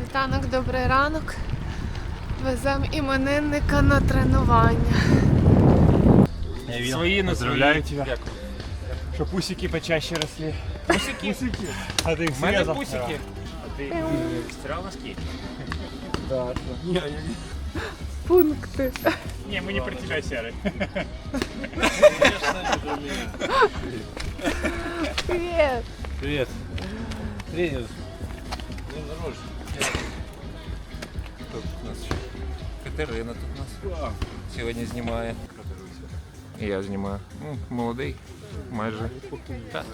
Світанок, добрий ранок. Веземо іменинника на тренування. Свои на Поздравляю тебя. Дякую. Щоб пусики почаще росли. Пусики. А ти їх У мене пусики. А ти стирав носки? Да. Ні, я не- Пункти. Не, мы не про тебя, Серый. Привіт. Привет. Привет. Ну. Тут у нас ще Катерина тут у нас сьогодні знімає. І я знімаю. Ну, молодий, майже. Так.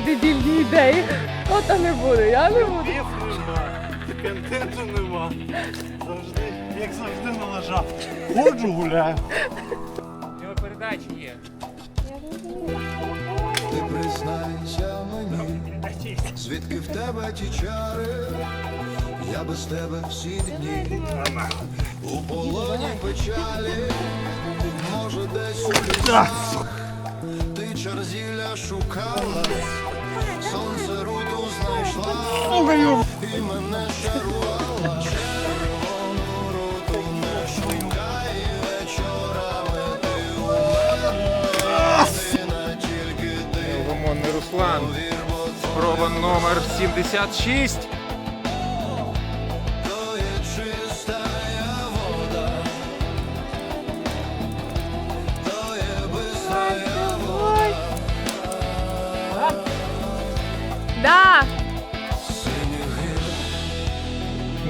Дебільні ідеї? Ото не буду, я не буду. Кайф нема, контенту нема. Завжди, як завжди налажав. Ходжу, гуляю. У нього передачі є. Ти признайся мені, звідки в тебе ті чари, я без тебе всі дні у полоні печалі, може десь у лісах ти чарзіля шукала, ти. Лимонний Руслан. Спроба номер 76.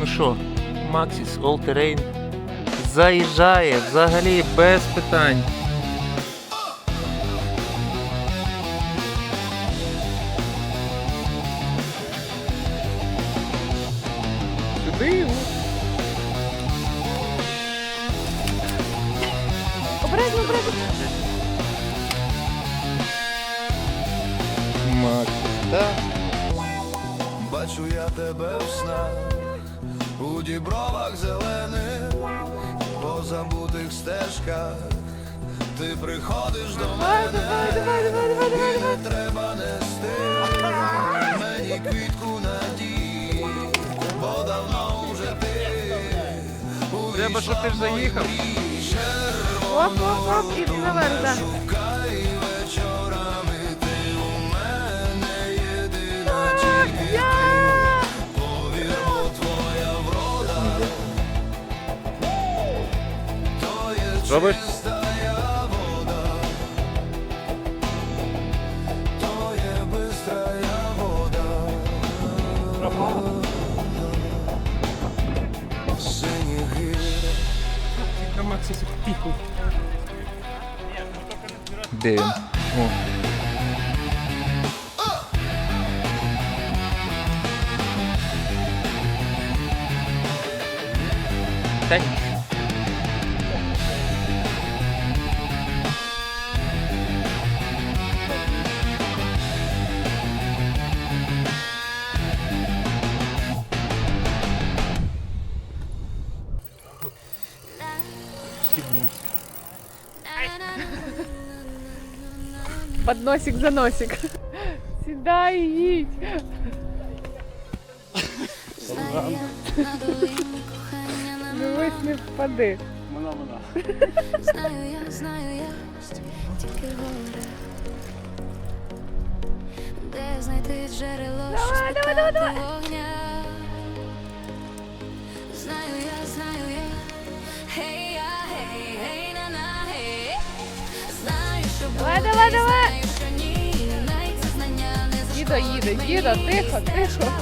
Ну що, Максіс All Terrain заїжджає взагалі без питань. Сюди. Обережно, обережно. Максіс, так. Бачу я тебе в снах, у дібровах зелених, по забутих стежках, ти приходиш до мене, давай, давай, давай, давай, давай. і не треба нести мені квітку надії, бо давно вже ти Треба, щоб ти ж заїхав. Оп, оп, оп, і наверх, да. Тихо. Де він? О. Та ні. Подносик за носик. Сідай їдь. Дивись, не впади. Вона, вона. Знаю я, знаю я, тільки горе. Де знайти джерело, що Давай, давай, спитати вогня? Знаю я, знаю я, їде, мені. тихо, тихо.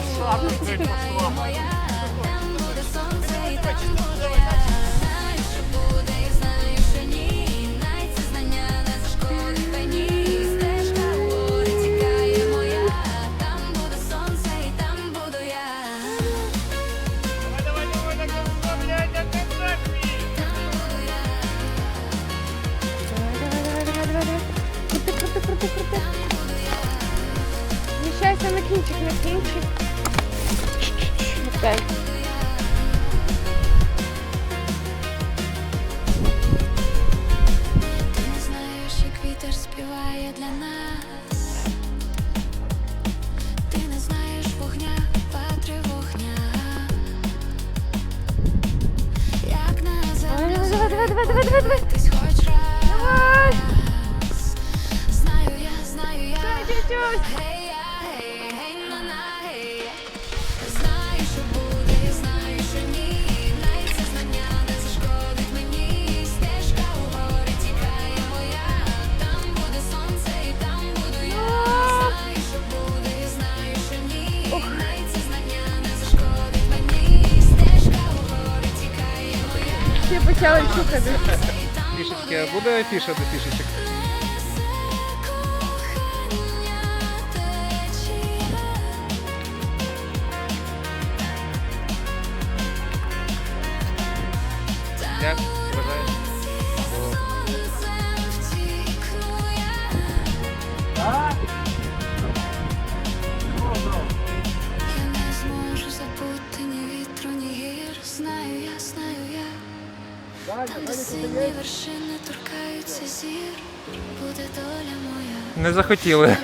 5. Ти не знаєш, як вітер співає для нас. Ти не знаєш вогня, патри вогня. Як на землю Давай, давай, давай, давай, давай, давай. Ти хоч раз. Давай. Знаю я, знаю я. Чуть-чуть. Почали чухати. Фішечки, а буде фіша до фішечок? Не захотіли.